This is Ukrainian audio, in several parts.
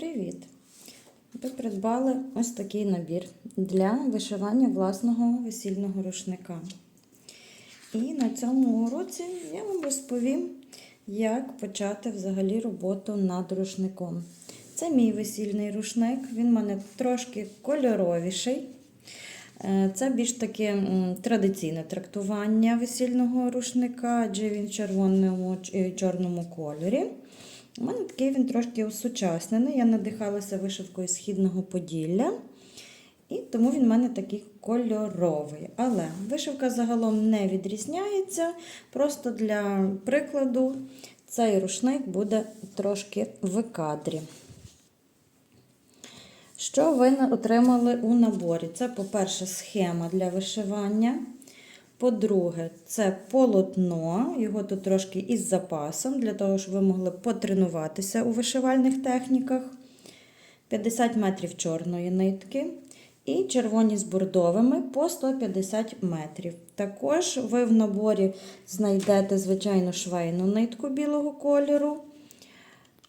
Привіт! Ви придбали ось такий набір для вишивання власного весільного рушника. І на цьому уроці я вам розповім, як почати взагалі роботу над рушником. Це мій весільний рушник, він в мене трошки кольоровіший. Е, Це більш таке традиційне трактування весільного рушника, адже він в червоному і чорному кольорі. У мене такий він трошки осучаснений. Я надихалася вишивкою східного Поділля. І тому він в мене такий кольоровий. Але вишивка загалом не відрізняється. Просто для прикладу цей рушник буде трошки в кадрі. Що ви отримали у наборі? Це, по-перше, схема для вишивання. По-друге, це полотно, його тут трошки із запасом, для того, щоб ви могли потренуватися у вишивальних техніках. 50 метрів чорної нитки і червоні з бордовими по 150 метрів. Також ви в наборі знайдете, звичайно, швейну нитку білого кольору,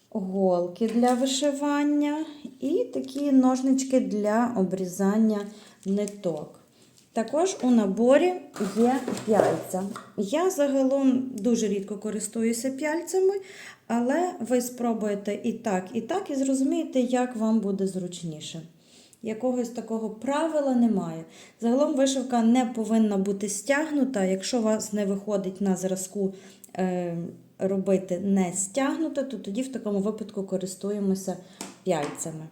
голки для вишивання і такі ножнички для обрізання ниток. Також у наборі є п'яльця. Я загалом дуже рідко користуюся п'яльцями, але ви спробуєте і так, і так, і зрозумієте, як вам буде зручніше. Якогось такого правила немає. Загалом вишивка не повинна бути стягнута. Якщо вас не виходить на зразку е, робити не стягнуто, то тоді в такому випадку користуємося п'яльцями.